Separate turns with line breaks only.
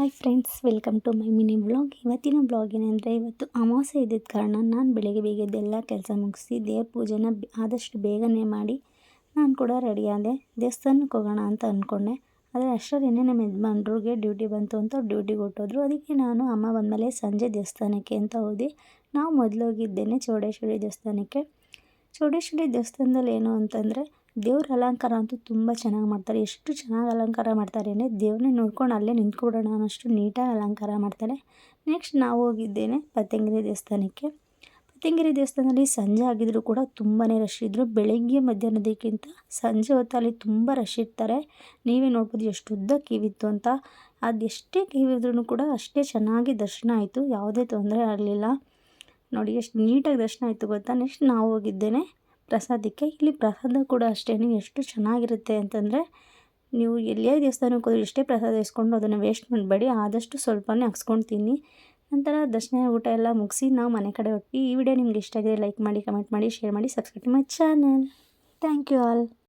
Hi friends welcome to my mini blog ಇವತ್ತಿನ blog ಏನಂದರೆ ಇವತ್ತು ಅಮಾವಾಸ್ಯೆ ಇದ್ದಿದ್ದ ಕಾರಣ ನಾನು ಬೆಳಗ್ಗೆ ಬೇಗ ಎಲ್ಲ ಕೆಲಸ ಮುಗಿಸಿ ದೇವ್ರ ಪೂಜೆನ ಆದಷ್ಟು ಬೇಗನೆ ಮಾಡಿ ನಾನು ಕೂಡ ರೆಡಿ ಆದೆ. ದೇವಸ್ಥಾನಕ್ಕೆ ಹೋಗೋಣ ಅಂತ ಅಂದ್ಕೊಂಡೆ ಆದರೆ ಅಷ್ಟರಲ್ಲೇ ನಮ್ಮ ಯಜಮಾನ್ರಿಗೆ ಡ್ಯೂಟಿ ಬಂತು ಅಂತ ಡ್ಯೂಟಿಗೆ ಹೊಟ್ಟೋದ್ರು ಅದಕ್ಕೆ ನಾನು ಅಮ್ಮ ಬಂದಮೇಲೆ ಸಂಜೆ ದೇವಸ್ಥಾನಕ್ಕೆ ಅಂತ ಹೋದೆ. ನಾವು ಮೊದಲು ಹೋಗಿದ್ದೇನೆ ಚೌಡೇಶ್ವರಿ ದೇವಸ್ಥಾನಕ್ಕೆ. ಚೌಡೇಶ್ವರಿ ದೇವಸ್ಥಾನದಲ್ಲಿ ಏನು ಅಂತಂದರೆ ದೇವ್ರ ಅಲಂಕಾರ ಅಂತೂ ತುಂಬ ಚೆನ್ನಾಗಿ ಮಾಡ್ತಾರೆ. ಎಷ್ಟು ಚೆನ್ನಾಗಿ ಅಲಂಕಾರ ಮಾಡ್ತಾರೆ ಅಂದರೆ ದೇವ್ರನ್ನೇ ನೋಡ್ಕೊಂಡು ಅಲ್ಲೇ ನಿಂತ್ಕೊಡೋಣ ಅನ್ನೋಷ್ಟು ನೀಟಾಗಿ ಅಲಂಕಾರ ಮಾಡ್ತಾರೆ. ನೆಕ್ಸ್ಟ್ ನಾವು ಹೋಗಿದ್ದೇನೆ ಪತಂಗಿರಿ ದೇವಸ್ಥಾನಕ್ಕೆ. ಪತಂಗಿರಿ ದೇವಸ್ಥಾನದಲ್ಲಿ ಸಂಜೆ ಆಗಿದ್ರೂ ಕೂಡ ತುಂಬಾ ರಶ್ ಇದ್ದರು ಬೆಳಗ್ಗೆ ಮಧ್ಯಾಹ್ನದಕ್ಕಿಂತ ಸಂಜೆ ಹೊತ್ತಲ್ಲಿ ತುಂಬ ರಶ್ ಇರ್ತಾರೆ. ನೀವೇ ನೋಡ್ಬೋದು ಎಷ್ಟು ಉದ್ದ ಕಿವಿತ್ತು ಅಂತ. ಅದೆಷ್ಟೇ ಕಿವಿದ್ರೂ ಕೂಡ ಅಷ್ಟೇ ಚೆನ್ನಾಗಿ ದರ್ಶನ ಆಯಿತು. ಯಾವುದೇ ತೊಂದರೆ ಆಗಲಿಲ್ಲ. ನೋಡಿ ಎಷ್ಟು ನೀಟಾಗಿ ದರ್ಶನ ಆಯಿತು ಗೊತ್ತಾ? ನೆಕ್ಸ್ಟ್ ನಾವು ಹೋಗಿದ್ದೇನೆ ಪ್ರಸಾದಕ್ಕೆ ಇಲ್ಲಿ ಪ್ರಸಾದ ಕೂಡ ಅಷ್ಟೇ ಎಷ್ಟು ಚೆನ್ನಾಗಿರುತ್ತೆ ಅಂತಂದರೆ ನೀವು ಎಲ್ಲೇ ದೇವಸ್ಥಾನಕ್ಕೆ ಹೋದ್ರೆ ಎಷ್ಟೇ ಪ್ರಸಾದ ಇಸ್ಕೊಂಡು ಅದನ್ನು ವೇಸ್ಟ್ ಮಾಡಬೇಡಿ, ಆದಷ್ಟು ಸ್ವಲ್ಪನೇ ಹಾಕ್ಸ್ಕೊಂಡು ತಿನ್ನಿ. ನಂತರ ದರ್ಶನ ಊಟ ಎಲ್ಲ ಮುಗಿಸಿ ನಾವು ಮನೆ ಕಡೆ ಹೊಟ್ಟಿ ಈ ವಿಡಿಯೋ ನಿಮ್ಗೆ ಇಷ್ಟ ಆಗಿದೆ ಲೈಕ್ ಮಾಡಿ ಕಮೆಂಟ್ ಮಾಡಿ ಶೇರ್ ಮಾಡಿ subscribe my channel thank you all